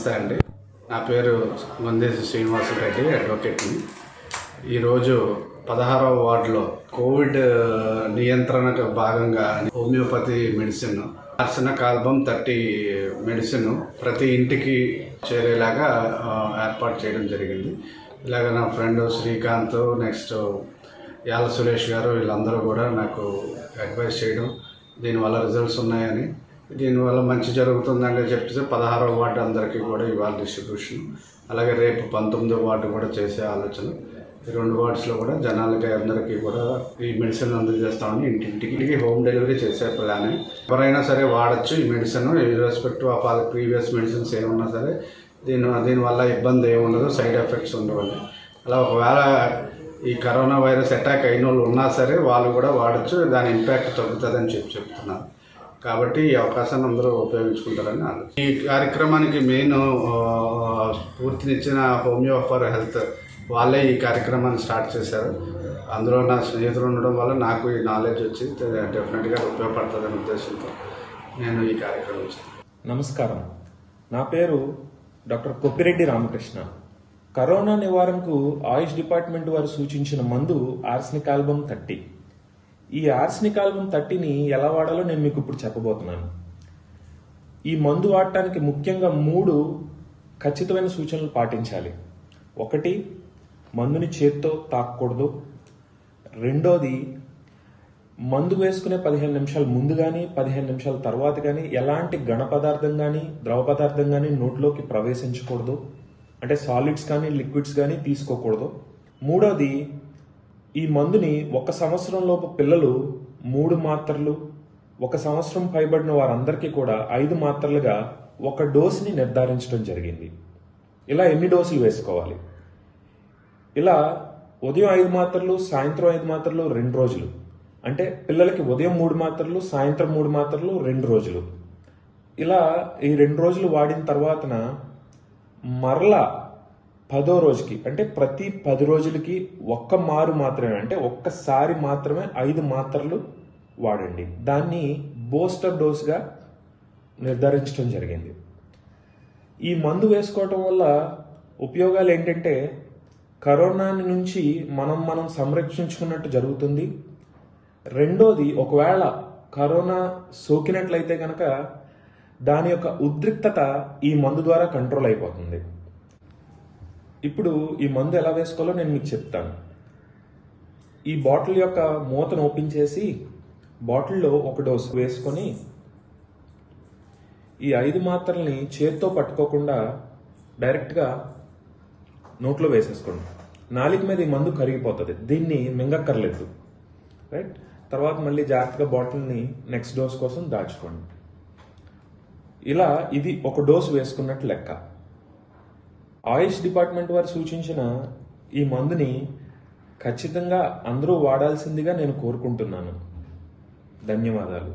నమస్తే అండి. నా పేరు మందేశి శ్రీనివాసరెడ్డి అడ్వకేట్ని ఈరోజు పదహారవ వార్డులో కోవిడ్ నియంత్రణకు భాగంగా homeopathy medicine arsenicum album thirty medicine ప్రతి ఇంటికి చేరేలాగా ఏర్పాటు చేయడం జరిగింది. ఇలాగ నా ఫ్రెండ్ శ్రీకాంత్ నెక్స్ట్ యాల సురేష్ గారు వీళ్ళందరూ కూడా నాకు అడ్వైస్ చేయడం దీనివల్ల రిజల్ట్స్ ఉన్నాయని దీనివల్ల మంచి జరుగుతుందని చెప్పేసి పదహారవ వార్డు అందరికీ కూడా ఇవాళ డిస్ట్రిబ్యూషన్ అలాగే రేపు పంతొమ్మిదో వార్డు కూడా చేసే ఆలోచన. ఈ రెండు వార్డ్స్లో కూడా జనాలకి అందరికీ కూడా ఈ మెడిసిన్ అందజేస్తామని ఇంటింటికి హోమ్ డెలివరీ చేసే ప్లాన్. ఎవరైనా సరే వాడచ్చు ఈ medicine. Respect of all previous medicines ఏమున్నా సరే దీని దీనివల్ల ఇబ్బంది ఏముండదు సైడ్ ఎఫెక్ట్స్ ఉండవండి. అలా ఒకవేళ ఈ కరోనా వైరస్ అటాక్ అయిన వాళ్ళు ఉన్నా సరే వాళ్ళు కూడా వాడచ్చు దాని ఇంపాక్ట్ తగ్గుతుందని చెప్పి చెప్తున్నారు కాబట్టి ఈ అవకాశాన్ని అందరూ ఉపయోగించుకుంటారని ఆలోచన. ఈ కార్యక్రమానికి మెయిన్ స్ఫూర్తినిచ్చిన హోమియో ఫర్ హెల్త్ వాళ్ళే ఈ కార్యక్రమాన్ని స్టార్ట్ చేశారు. అందులో నా స్నేహితులు ఉండడం వల్ల నాకు ఈ నాలెడ్జ్ వచ్చి డెఫినెట్గా ఉపయోగపడుతుందనే ఉద్దేశంతో నేను ఈ కార్యక్రమం నమస్కారం. నా పేరు డాక్టర్ కొప్పిరెడ్డి రామకృష్ణ. కరోనా నివారణకు ఆయుష్ డిపార్ట్మెంట్ వారు సూచించిన మందు ఆర్సనిక్ ఆల్బమ్ థర్టీ. ఈ ఆర్సనిక్ ఆల్బమ్ థర్టీని ఎలా వాడాలో నేను మీకు ఇప్పుడు చెప్పబోతున్నాను. ఈ మందు వాడటానికి ముఖ్యంగా మూడు ఖచ్చితమైన సూచనలు పాటించాలి. ఒకటి మందుని చేత్తో తాకూడదు రెండోది మందు వేసుకునే పదిహేను నిమిషాల ముందు కానీ పదిహేను నిమిషాల తర్వాత కానీ ఎలాంటి ఘన పదార్థం కానీ ద్రవ పదార్థం కానీ నోట్లోకి ప్రవేశించకూడదు. అంటే సాలిడ్స్ కానీ లిక్విడ్స్ కానీ తీసుకోకూడదు. మూడోది ఈ మందుని ఒక సంవత్సరంలోపు పిల్లలు మూడు మాత్రలు ఒక సంవత్సరం పైబడిన వారందరికీ కూడా ఐదు మాత్రలుగా ఒక డోసుని నిర్ధారించడం జరిగింది. ఇలా ఎన్ని డోసులు వేసుకోవాలి? ఇలా ఉదయం ఐదు మాత్రలు సాయంత్రం ఐదు మాత్రలు రెండు రోజులు. అంటే పిల్లలకి ఉదయం మూడు మాత్రలు సాయంత్రం మూడు మాత్రలు రెండు రోజులు. ఇలా ఈ రెండు రోజులు వాడిన తర్వాతన మరలా పదో రోజుకి అంటే ప్రతి పది రోజులకి ఒక్క మారు మాత్రమే అంటే ఒక్కసారి మాత్రమే ఐదు మాత్రలు వాడండి. దాన్ని బూస్టర్ డోస్గా నిర్ధారించడం జరిగింది. ఈ మందు వేసుకోవటం వల్ల ఉపయోగాలు ఏంటంటే కరోనా నుంచి మనం మనం సంరక్షించుకున్నట్టు జరుగుతుంది. రెండోది ఒకవేళ కరోనా సోకినట్లయితే కనుక దాని యొక్క ఉద్రిక్తత ఈ మందు ద్వారా కంట్రోల్ అయిపోతుంది. ఇప్పుడు ఈ మందు ఎలా వేసుకోవాలో నేను మీకు చెప్తాను. ఈ బాటిల్ యొక్క మూతను ఓపెన్ చేసి బాటిల్లో ఒక డోస్ వేసుకొని ఈ ఐదు మాత్రల్ని చేత్తో పట్టుకోకుండా డైరెక్ట్గా నోట్లో వేసేసుకోండి. నాలుగు మీద ఈ మందు కరిగిపోతుంది. దీన్ని మింగక్కర్లేదు. రైట్? తర్వాత మళ్ళీ జాగ్రత్తగా బాటిల్ని నెక్స్ట్ డోస్ కోసం దాచుకోండి. ఇలా ఇది ఒక డోస్ వేసుకున్నట్టు లెక్క. ఆయుష్ డిపార్ట్మెంట్ వారు సూచించిన ఈ మందుని ఖచ్చితంగా అందరూ వాడాల్సిందిగా నేను కోరుకుంటున్నాను. ధన్యవాదాలు.